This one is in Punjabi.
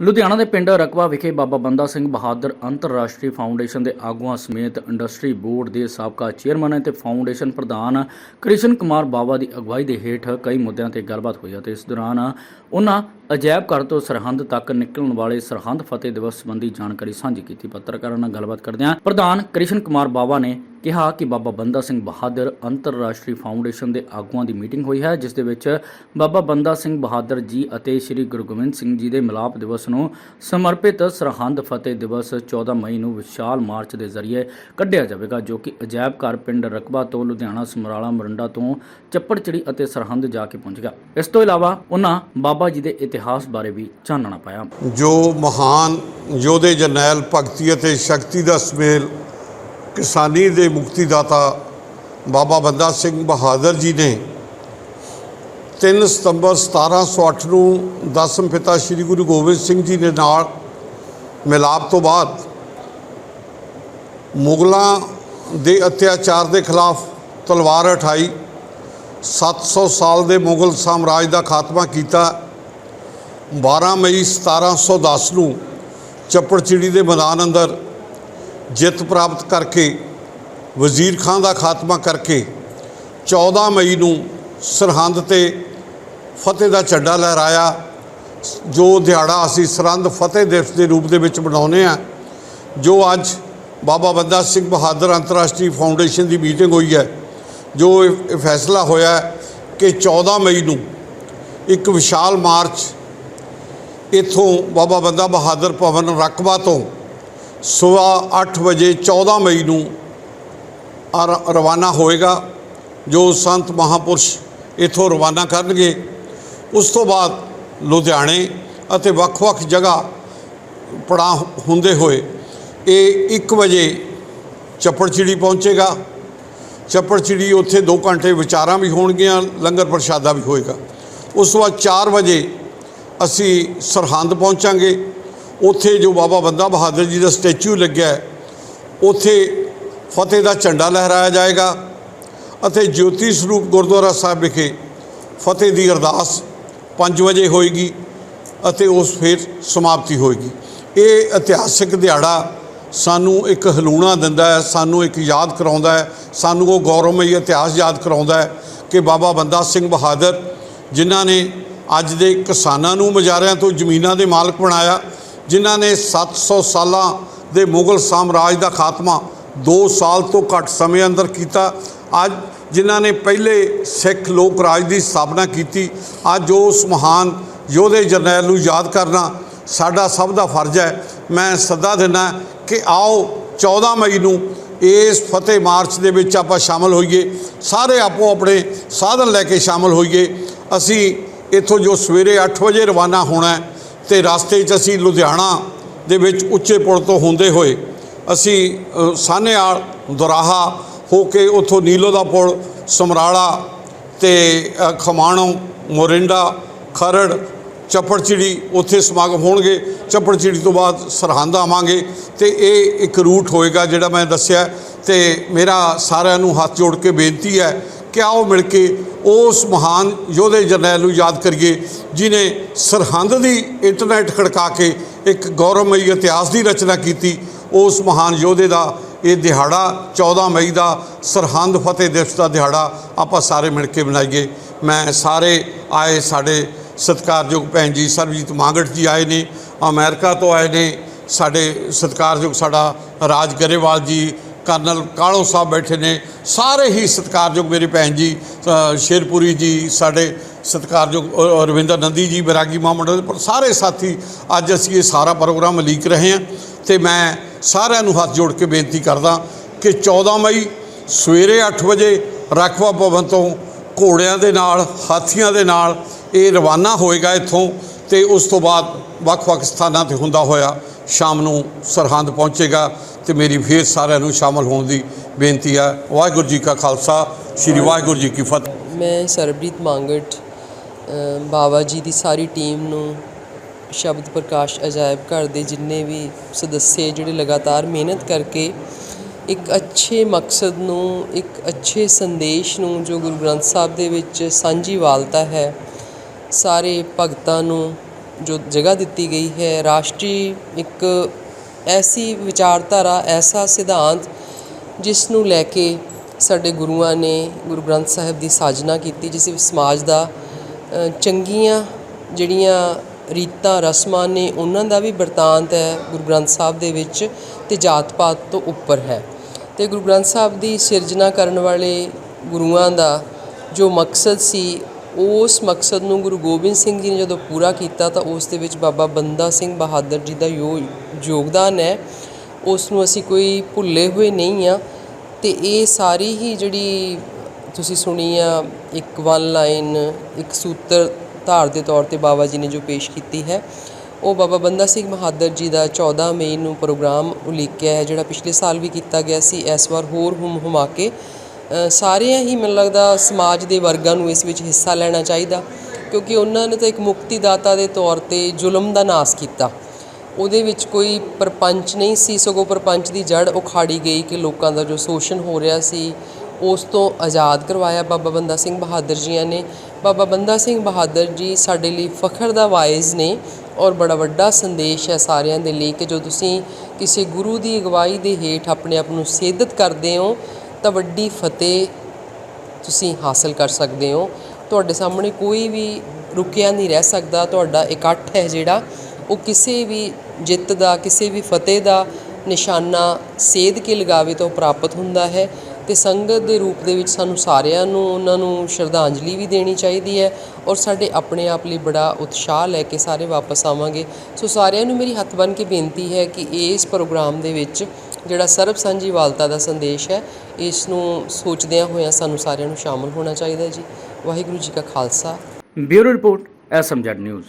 ਲੁਧਿਆਣਾ ਦੇ ਪਿੰਡ ਰਕਵਾ ਵਿਖੇ ਬਾਬਾ ਬੰਦਾ ਸਿੰਘ ਬਹਾਦਰ ਅੰਤਰਰਾਸ਼ਟਰੀ ਫਾਊਂਡੇਸ਼ਨ ਦੇ ਆਗੂਆਂ ਸਮੇਤ ਇੰਡਸਟਰੀ ਬੋਰਡ ਦੇ ਸਾਬਕਾ ਚੇਅਰਮੈਨ ਅਤੇ ਫਾਊਂਡੇਸ਼ਨ ਪ੍ਰਧਾਨ ਕ੍ਰਿਸ਼ਨ ਕੁਮਾਰ ਬਾਵਾ ਦੀ ਅਗਵਾਈ ਦੇ ਹੇਠ ਕਈ ਮੁੱਦਿਆਂ ਤੇ ਗੱਲਬਾਤ ਹੋਈ ਅਤੇ ਇਸ ਦੌਰਾਨ ਉਹਨਾਂ ਅਜੈਬ ਘਰ ਤੋਂ ਸਰਹੰਦ ਤੱਕ ਨਿਕਲਣ ਵਾਲੇ ਸਰਹੰਦ ਫਤਿਹ ਦਿਵਸ ਸੰਬੰਧੀ ਜਾਣਕਾਰੀ ਸਾਂਝੀ ਕੀਤੀ। ਪੱਤਰਕਾਰਾਂ ਨਾਲ ਗੱਲਬਾਤ ਕਰਦਿਆਂ ਪ੍ਰਧਾਨ ਕ੍ਰਿਸ਼ਨ ਕੁਮਾਰ ਬਾਵਾ ਨੇ ਕਿਹਾ ਕਿ ਬਾਬਾ ਬੰਦਾ ਸਿੰਘ ਬਹਾਦਰ ਅੰਤਰਰਾਸ਼ਟਰੀ ਫਾਊਂਡੇਸ਼ਨ ਦੇ ਆਗੂਆਂ ਦੀ ਮੀਟਿੰਗ ਹੋਈ ਹੈ, ਜਿਸ ਦੇ ਵਿੱਚ ਬਾਬਾ ਬੰਦਾ ਸਿੰਘ ਬਹਾਦਰ ਜੀ ਅਤੇ ਸ੍ਰੀ ਗੁਰੂ ਗੋਬਿੰਦ ਸਿੰਘ ਜੀ ਦੇ ਮਿਲਾਪ ਦਿਵਸ ਨੂੰ ਸਮਰਪਿਤ ਸਰਹੰਦ ਫਤਿਹ ਦਿਵਸ 14 ਮਈ ਨੂੰ ਵਿਸ਼ਾਲ ਮਾਰਚ ਦੇ ਜ਼ਰੀਏ ਕੱਢਿਆ ਜਾਵੇਗਾ, ਜੋ ਕਿ ਅਜਾਇਬ ਘਰ ਪਿੰਡ ਰਕਬਾ ਤੋਂ ਲੁਧਿਆਣਾ, ਸਮਰਾਲਾ, ਮਰੰਡਾ ਤੋਂ ਚੱਪੜਚਿੜੀ ਅਤੇ ਸਰਹੰਦ ਜਾ ਕੇ ਪਹੁੰਚੇਗਾ ਇਸ ਤੋਂ ਇਲਾਵਾ ਉਹਨਾਂ ਬਾਬਾ ਜੀ ਦੇ ਇਤਿਹਾਸ ਬਾਰੇ ਵੀ ਚਾਨਣਾ ਪਾਇਆ। ਜੋ ਮਹਾਨ ਯੋਧੇ ਜਰਨੈਲ ਭਗਤੀ ਅਤੇ ਸ਼ਕਤੀ ਦਾ ਸੁਮੇਲ ਕਿਸਾਨੀ ਦੇ ਮੁਕਤੀ ਦਾਤਾ ਬਾਬਾ ਬੰਦਾ ਸਿੰਘ ਬਹਾਦਰ ਜੀ ਨੇ 3 ਸਤੰਬਰ 1708 ਨੂੰ ਦਸਮ ਪਿਤਾ ਸ੍ਰੀ ਗੁਰੂ ਗੋਬਿੰਦ ਸਿੰਘ ਜੀ ਦੇ ਨਾਲ ਮਿਲਾਪ ਤੋਂ ਬਾਅਦ ਮੁਗਲਾਂ ਦੇ ਅਤਿਆਚਾਰ ਦੇ ਖਿਲਾਫ ਤਲਵਾਰ ਉਠਾਈ 700 ਸਾਲ ਦੇ ਮੁਗਲ ਸਾਮਰਾਜ ਦਾ ਖਾਤਮਾ ਕੀਤਾ। 12 ਮਈ 1710 ਨੂੰ ਚੱਪੜਚਿੜੀ ਦੇ ਮੈਦਾਨ ਅੰਦਰ ਜਿੱਤ ਪ੍ਰਾਪਤ ਕਰਕੇ, ਵਜ਼ੀਰ ਖਾਨ ਦਾ ਖਾਤਮਾ ਕਰਕੇ 14 ਮਈ ਨੂੰ ਸਰਹੰਦ ਤੇ ਫਤਿਹ ਦਾ ਝੰਡਾ ਲਹਿਰਾਇਆ, ਜੋ ਦਿਹਾੜਾ ਅਸੀਂ ਸਰਹੰਦ ਫਤਿਹ ਦਿਵਸ ਦੇ ਰੂਪ ਦੇ ਵਿੱਚ ਮਨਾਉਂਦੇ ਆ ਜੋ ਅੱਜ ਬਾਬਾ ਬੰਦਾ ਸਿੰਘ ਬਹਾਦਰ ਅੰਤਰਰਾਸ਼ਟਰੀ ਫਾਊਂਡੇਸ਼ਨ ਦੀ ਮੀਟਿੰਗ ਹੋਈ ਹੈ, ਜੋ ਇਹ ਇਹ ਫੈਸਲਾ ਹੋਇਆ ਕਿ 14 ਮਈ ਨੂੰ ਇੱਕ ਵਿਸ਼ਾਲ ਮਾਰਚ ਇੱਥੋਂ ਬਾਬਾ ਬੰਦਾ ਬਹਾਦਰ ਭਵਨ ਰਕਬਾ ਤੋਂ ਸਵੇਰ 8 ਵਜੇ 14 ਮਈ ਨੂੰ ਅਰ- ਰਵਾਨਾ ਹੋਏਗਾ, ਜੋ ਸੰਤ ਮਹਾਪੁਰਸ਼ ਇੱਥੋਂ ਰਵਾਨਾ ਕਰਨਗੇ। ਉਸ ਤੋਂ ਬਾਅਦ ਲੁਧਿਆਣੇ ਅਤੇ ਵੱਖ-ਵੱਖ ਜਗ੍ਹਾ ਪੜਾ ਹੁੰਦੇ ਹੋਏ ਇਹ 1 ਵਜੇ ਚੱਪੜਚਿੜੀ ਪਹੁੰਚੇਗਾ। ਚੱਪੜਚਿੜੀ ਉੱਥੇ 2 ਘੰਟੇ ਵਿਚਾਰਾਂ ਵੀ ਹੋਣਗੀਆਂ, ਲੰਗਰ ਪ੍ਰਸ਼ਾਦਾ ਵੀ ਹੋਏਗਾ। ਉਸ ਤੋਂ ਬਾਅਦ 4 ਵਜੇ ਅਸੀਂ ਸਰਹੰਦ ਪਹੁੰਚਾਂਗੇ। ਉੱਥੇ ਜੋ ਬਾਬਾ ਬੰਦਾ ਬਹਾਦਰ ਜੀ ਦਾ ਸਟੈਚੂ ਲੱਗਿਆ ਉੱਥੇ ਫਤਿਹ ਦਾ ਝੰਡਾ ਲਹਿਰਾਇਆ ਜਾਏਗਾ ਅਤੇ ਜੋਤੀ ਸਰੂਪ ਗੁਰਦੁਆਰਾ ਸਾਹਿਬ ਵਿਖੇ ਫਤਿਹ ਦੀ ਅਰਦਾਸ 5 ਵਜੇ ਹੋਏਗੀ ਅਤੇ ਉਸ ਫਿਰ ਸਮਾਪਤੀ ਹੋਏਗੀ। ਇਹ ਇਤਿਹਾਸਿਕ ਦਿਹਾੜਾ ਸਾਨੂੰ ਇੱਕ ਹਲੂਣਾ ਦਿੰਦਾ ਹੈ, ਸਾਨੂੰ ਇੱਕ ਯਾਦ ਕਰਾਉਂਦਾ ਹੈ, ਸਾਨੂੰ ਉਹ ਗੌਰਵਮਈ ਇਤਿਹਾਸ ਯਾਦ ਕਰਾਉਂਦਾ ਹੈ ਕਿ ਬਾਬਾ ਬੰਦਾ ਸਿੰਘ ਬਹਾਦਰ ਜਿਨ੍ਹਾਂ ਨੇ ਅੱਜ ਦੇ ਕਿਸਾਨਾਂ ਨੂੰ ਮਜਾਰਿਆਂ ਤੋਂ ਜ਼ਮੀਨਾਂ ਦੇ ਮਾਲਕ ਬਣਾਇਆ ਜਿਨ੍ਹਾਂ ਨੇ 700 ਸਾਲਾਂ ਦੇ ਮੁਗਲ ਸਾਮਰਾਜ ਦਾ ਖਾਤਮਾ 2 ਸਾਲ ਤੋਂ ਘੱਟ ਸਮੇਂ ਅੰਦਰ ਕੀਤਾ। ਅੱਜ ਜਿਨ੍ਹਾਂ ਨੇ ਪਹਿਲੇ ਸਿੱਖ ਲੋਕ ਰਾਜ ਦੀ ਸਥਾਪਨਾ ਕੀਤੀ, ਅੱਜ ਉਸ ਮਹਾਨ ਯੋਧੇ ਜਰਨੈਲ ਨੂੰ ਯਾਦ ਕਰਨਾ ਸਾਡਾ ਸਭ ਦਾ ਫਰਜ਼ ਹੈ। ਮੈਂ ਸੱਦਾ ਦਿੰਦਾ ਕਿ ਆਓ 14 ਮਈ ਨੂੰ ਇਸ ਫਤਿਹ ਮਾਰਚ ਦੇ ਵਿੱਚ ਆਪਾਂ ਸ਼ਾਮਲ ਹੋਈਏ, ਸਾਰੇ ਆਪੋ ਆਪਣੇ ਸਾਧਨ ਲੈ ਕੇ ਸ਼ਾਮਲ ਹੋਈਏ। ਅਸੀਂ ਇੱਥੋਂ ਜੋ ਸਵੇਰੇ 8 ਵਜੇ ਰਵਾਨਾ ਹੋਣਾ ਹੈ ਤੇ ਰਸਤੇ 'ਚ ਅਸੀਂ ਲੁਧਿਆਣਾ ਦੇ ਵਿੱਚ ਉੱਚੇ ਪੁਲ ਤੋਂ ਹੁੰਦੇ ਹੋਏ ਅਸੀਂ ਅ, ਦੁਰਾਹਾ ਹੋ ਕੇ ਉੱਥੋਂ ਨੀਲੋ ਦਾ ਪੁਲ ਸਮਰਾਲਾ ਤੇ ਅ, ਖਮਾਣੋਂ ਮੋਰਿੰਡਾ ਖਰੜ ਚੱਪੜਚਿੜੀ ਉੱਥੇ ਸਮਾਗਮ ਹੋਣਗੇ। ਚੱਪੜਚਿੜੀ ਤੋਂ ਬਾਅਦ ਸਰਹੰਦ ਆਵਾਂਗੇ ਤੇ ਇਹ ਇੱਕ ਰੂਟ ਹੋਏਗਾ ਜਿਹੜਾ ਮੈਂ ਦੱਸਿਆ। ਤੇ ਮੇਰਾ ਸਾਰਿਆਂ ਨੂੰ ਹੱਥ ਜੋੜ ਕੇ ਬੇਨਤੀ ਹੈ ਕਿ ਆਓ ਮਿਲ ਕੇ ਉਸ ਮਹਾਨ ਯੋਧੇ ਜਰਨੈਲ ਨੂੰ ਯਾਦ ਕਰੀਏ, ਜਿਨੇ ਸਰਹੰਦ ਦੀ ਇੰਟਰਨੈਟ ਖੜਕਾ ਕੇ ਇੱਕ ਗੌਰਵਮਈ ਇਤਿਹਾਸ ਦੀ ਰਚਨਾ ਕੀਤੀ, ਉਸ ਮਹਾਨ ਯੋਧੇ ਦਾ ਇਹ ਦਿਹਾੜਾ 14 ਮਈ ਦਾ ਸਰਹੰਦ ਫਤਿਹ ਦਿਵਸ ਦਾ ਦਿਹਾੜਾ ਆਪਾਂ ਸਾਰੇ ਮਿਲ ਕੇ ਮਨਾਈਏ। ਮੈਂ ਸਾਰੇ ਆਏ ਸਾਡੇ ਸਤਿਕਾਰਯੋਗ ਭੈਣ ਜੀ ਸਰਬਜੀਤ ਮਾਂਗਟ ਜੀ ਆਏ ਨੇ, ਅਮਰੀਕਾ ਤੋਂ ਆਏ ਨੇ, ਸਾਡੇ ਸਤਿਕਾਰਯੋਗ ਸਾਡਾ ਰਾਜ ਗਰੇਵਾਲ ਜੀ ਕਰਨਲ ਕਾਲੋ ਸਾਹਿਬ ਬੈਠੇ ਨੇ, ਸਾਰੇ ਹੀ ਸਤਿਕਾਰਯੋਗ ਮੇਰੇ ਭੈਣ ਜੀ ਸ਼ੇਰਪੁਰੀ ਜੀ, ਸਾਡੇ ਸਤਿਕਾਰਯੋਗ ਰਵਿੰਦਰ ਨੰਦੀ ਜੀ ਬੈਰਾਗੀ ਮਹਾਮੰਡਲ ਪਰ ਸਾਰੇ ਸਾਥੀ, ਅੱਜ ਅਸੀਂ ਇਹ ਸਾਰਾ ਪ੍ਰੋਗਰਾਮ ਲੀਕ ਰਹੇ ਹਾਂ ਤੇ ਮੈਂ ਸਾਰਿਆਂ ਨੂੰ ਹੱਥ ਜੋੜ ਕੇ ਬੇਨਤੀ ਕਰਦਾ ਕਿ 14 ਮਈ ਸਵੇਰੇ 8 ਵਜੇ ਰਖਵਾ ਭਵਨ ਤੋਂ ਘੋੜਿਆਂ ਦੇ ਨਾਲ, ਹਾਥੀਆਂ ਦੇ ਨਾਲ ਇਹ ਰਵਾਨਾ ਹੋਏਗਾ ਇੱਥੋਂ ਤੇ ਉਸ ਤੋਂ ਬਾਅਦ ਵੱਖ-ਵੱਖ ਸਥਾਨਾਂ ਤੇ ਹੁੰਦਾ ਹੋਇਆ ਸ਼ਾਮ ਨੂੰ ਸਰਹੰਦ ਪਹੁੰਚੇਗਾ। ਤੇ ਮੇਰੀ ਫੇਰ ਸਾਰਿਆਂ ਨੂੰ ਸ਼ਾਮਲ ਹੋਣ ਦੀ ਬੇਨਤੀ ਹੈ ਵਾਹਿਗੁਰੂ ਜੀ ਕਾ ਖਾਲਸਾ, ਸ੍ਰੀ ਵਾਹਿਗੁਰੂ ਜੀ ਕੀ ਫਤਿਹ। ਮੈਂ ਸਰਬਜੀਤ ਮੰਗਟ ਬਾਬਾ ਜੀ ਦੀ ਸਾਰੀ ਟੀਮ ਨੂੰ ਸ਼ਬਦ ਪ੍ਰਕਾਸ਼ ਅਜਾਇਬ ਘਰ ਦੇ ਜਿੰਨੇ ਵੀ ਸਦੱਸੇ ਜਿਹੜੇ ਲਗਾਤਾਰ ਮਿਹਨਤ ਕਰਕੇ ਇੱਕ ਅੱਛੇ ਮਕਸਦ ਨੂੰ, ਇੱਕ ਅੱਛੇ ਸੰਦੇਸ਼ ਨੂੰ ਜੋ ਗੁਰੂ ਗ੍ਰੰਥ ਸਾਹਿਬ ਦੇ ਵਿੱਚ ਸਾਂਝੀ ਵਾਲਤਾ ਹੈ, ਸਾਰੇ ਭਗਤਾਂ ਨੂੰ ਜੋ ਜਗ੍ਹਾ ਦਿੱਤੀ ਗਈ ਹੈ, ਰਾਸ਼ਟਰੀ ਇੱਕ ਐਸੀ ਵਿਚਾਰਧਾਰਾ, ਐਸਾ ਸਿਧਾਂਤ ਜਿਸ ਨੂੰ ਲੈ ਕੇ ਸਾਡੇ ਗੁਰੂਆਂ ਨੇ, ਗੁਰੂ ਗ੍ਰੰਥ ਸਾਹਿਬ ਦੀ ਸਾਜਨਾ ਕੀਤੀ, ਜਿਸ ਵਿੱਚ ਸਮਾਜ ਦਾ ਚੰਗੀਆਂ ਜਿਹੜੀਆਂ ਰੀਤਾਂ, ਰਸਮਾਂ ਨੇ, ਉਹਨਾਂ ਦਾ ਵੀ ਵਰਤਾਂਤ ਹੈ ਗੁਰੂ ਗ੍ਰੰਥ ਸਾਹਿਬ ਦੇ ਵਿੱਚ ਤੇ ਜਾਤ ਪਾਤ ਤੋਂ ਉੱਪਰ ਹੈ। ਤੇ ਗੁਰੂ ਗ੍ਰੰਥ ਸਾਹਿਬ ਦੀ ਸਿਰਜਣਾ ਕਰਨ ਵਾਲੇ ਗੁਰੂਆਂ ਦਾ ਜੋ ਮਕਸਦ ਸੀ, ਉਸ ਮਕਸਦ ਨੂੰ ਗੁਰੂ ਗੋਬਿੰਦ ਸਿੰਘ ਜੀ ਨੇ ਜਦੋਂ ਪੂਰਾ ਕੀਤਾ ਤਾਂ ਉਸ ਦੇ ਵਿੱਚ ਬਾਬਾ ਬੰਦਾ ਸਿੰਘ ਬਹਾਦਰ ਜੀ ਦਾ ਯੋ ਯੋਗਦਾਨ ਹੈ ਉਸ ਨੂੰ ਅਸੀਂ ਕੋਈ ਭੁੱਲੇ ਹੋਏ ਨਹੀਂ ਆ ਤੇ ਇਹ ਸਾਰੀ ਹੀ ਜਿਹੜੀ ਤੁਸੀਂ ਸੁਣੀ ਆ, ਇੱਕ ਵਨ ਲਾਈਨ ਇੱਕ ਸੂਤਰ ਧਾਰ ਦੇ ਤੌਰ ਤੇ ਬਾਬਾ ਜੀ ਨੇ ਜੋ ਪੇਸ਼ ਕੀਤੀ ਹੈ, ਉਹ ਬਾਬਾ ਬੰਦਾ ਸਿੰਘ ਬਹਾਦਰ ਜੀ ਦਾ 14 ਮਈ ਨੂੰ ਪ੍ਰੋਗਰਾਮ ਉਲੀਕਿਆ ਹੈ, ਜਿਹੜਾ ਪਿਛਲੇ ਸਾਲ ਵੀ ਕੀਤਾ ਗਿਆ ਸੀ, ਇਸ ਵਾਰ ਹੋਰ ਹੁਮ ਹੁਮਾ ਕੇ। ਸਾਰਿਆਂ ਹੀ ਮੈਨੂੰ ਲੱਗਦਾ ਸਮਾਜ ਦੇ ਵਰਗਾਂ ਨੂੰ ਇਸ ਵਿੱਚ ਹਿੱਸਾ ਲੈਣਾ ਚਾਹੀਦਾ, ਕਿਉਂਕਿ ਉਹਨਾਂ ਨੇ ਤਾਂ ਇੱਕ ਮੁਕਤੀ ਦਾਤਾ ਦੇ ਤੌਰ ਤੇ ਜ਼ੁਲਮ ਦਾ ਨਾਸ ਕੀਤਾ। ਉਹਦੇ ਵਿੱਚ ਕੋਈ ਪਰਪੰਚ ਨਹੀਂ ਸੀ, ਸਗੋਂ ਪਰਪੰਚ ਦੀ ਜੜ ਉਖਾੜੀ ਗਈ ਕਿ ਲੋਕਾਂ ਦਾ ਜੋ ਸ਼ੋਸ਼ਣ ਹੋ ਰਿਹਾ ਸੀ, ਉਸ ਤੋਂ ਆਜ਼ਾਦ ਕਰਵਾਇਆ ਬਾਬਾ ਬੰਦਾ ਸਿੰਘ ਬਹਾਦਰ ਜੀਆਂ ਨੇ। ਬਾਬਾ ਬੰਦਾ ਸਿੰਘ ਬਹਾਦਰ ਜੀ ਸਾਡੇ ਲਈ ਫਖਰ ਦਾ ਵਾਇਜ਼ ਨੇ ਔਰ ਬੜਾ ਵੱਡਾ ਸੰਦੇਸ਼ ਹੈ ਸਾਰਿਆਂ ਦੇ ਲਈ ਕਿ ਜੋ ਤੁਸੀਂ ਕਿਸੇ ਗੁਰੂ ਦੀ ਅਗਵਾਈ ਦੇ ਹੇਠ ਆਪਣੇ ਆਪ ਨੂੰ ਸੇਧਤ ਕਰਦੇ ਹੋ, ਤਾਂ ਵੱਡੀ ਫਤਿਹ ਤੁਸੀਂ ਹਾਸਲ ਕਰ ਸਕਦੇ ਹੋ। ਤੁਹਾਡੇ ਸਾਹਮਣੇ ਕੋਈ ਵੀ ਰੁਕਿਆ ਨਹੀਂ ਰਹਿ ਸਕਦਾ, ਤੁਹਾਡਾ ਇਕੱਠ ਹੈ ਜਿਹੜਾ, ਉਹ ਕਿਸੇ ਵੀ ਜਿੱਤ ਦਾ, ਕਿਸੇ ਵੀ ਫਤਿਹ ਦਾ ਨਿਸ਼ਾਨਾ ਸੇਧ ਕੇ ਲਗਾਵੇ ਤੋਂ ਪ੍ਰਾਪਤ ਹੁੰਦਾ ਹੈ ਤੇ ਸੰਗਤ ਦੇ ਰੂਪ ਦੇ ਵਿੱਚ ਸਾਨੂੰ ਸਾਰਿਆਂ ਨੂੰ, ਉਹਨਾਂ ਨੂੰ ਸ਼ਰਧਾਂਜਲੀ ਵੀ ਦੇਣੀ ਚਾਹੀਦੀ ਹੈ ਔਰ ਸਾਡੇ ਆਪਣੇ ਆਪ ਲਈ ਬੜਾ ਉਤਸ਼ਾਹ ਲੈ ਕੇ ਸਾਰੇ ਵਾਪਸ ਆਵਾਂਗੇ। ਸੋ ਸਾਰਿਆਂ ਨੂੰ ਮੇਰੀ ਹੱਥ ਬੰਨ੍ਹ ਕੇ ਬੇਨਤੀ ਹੈ ਕਿ ਇਸ ਪ੍ਰੋਗਰਾਮ ਦੇ ਵਿੱਚ ਜਿਹੜਾ ਸਰਬ ਸਾਂਝੀ ਵਾਲਤਾ ਦਾ ਸੰਦੇਸ਼ ਹੈ, ਇਸ ਨੂੰ ਸੋਚਦਿਆਂ ਹੋਇਆਂ ਸਾਨੂੰ ਸਾਰਿਆਂ ਨੂੰ ਸ਼ਾਮਲ ਹੋਣਾ ਚਾਹੀਦਾ ਜੀ। ਵਾਹਿਗੁਰੂ ਜੀ ਕਾ Khalsa. Bureau report, SMZ news.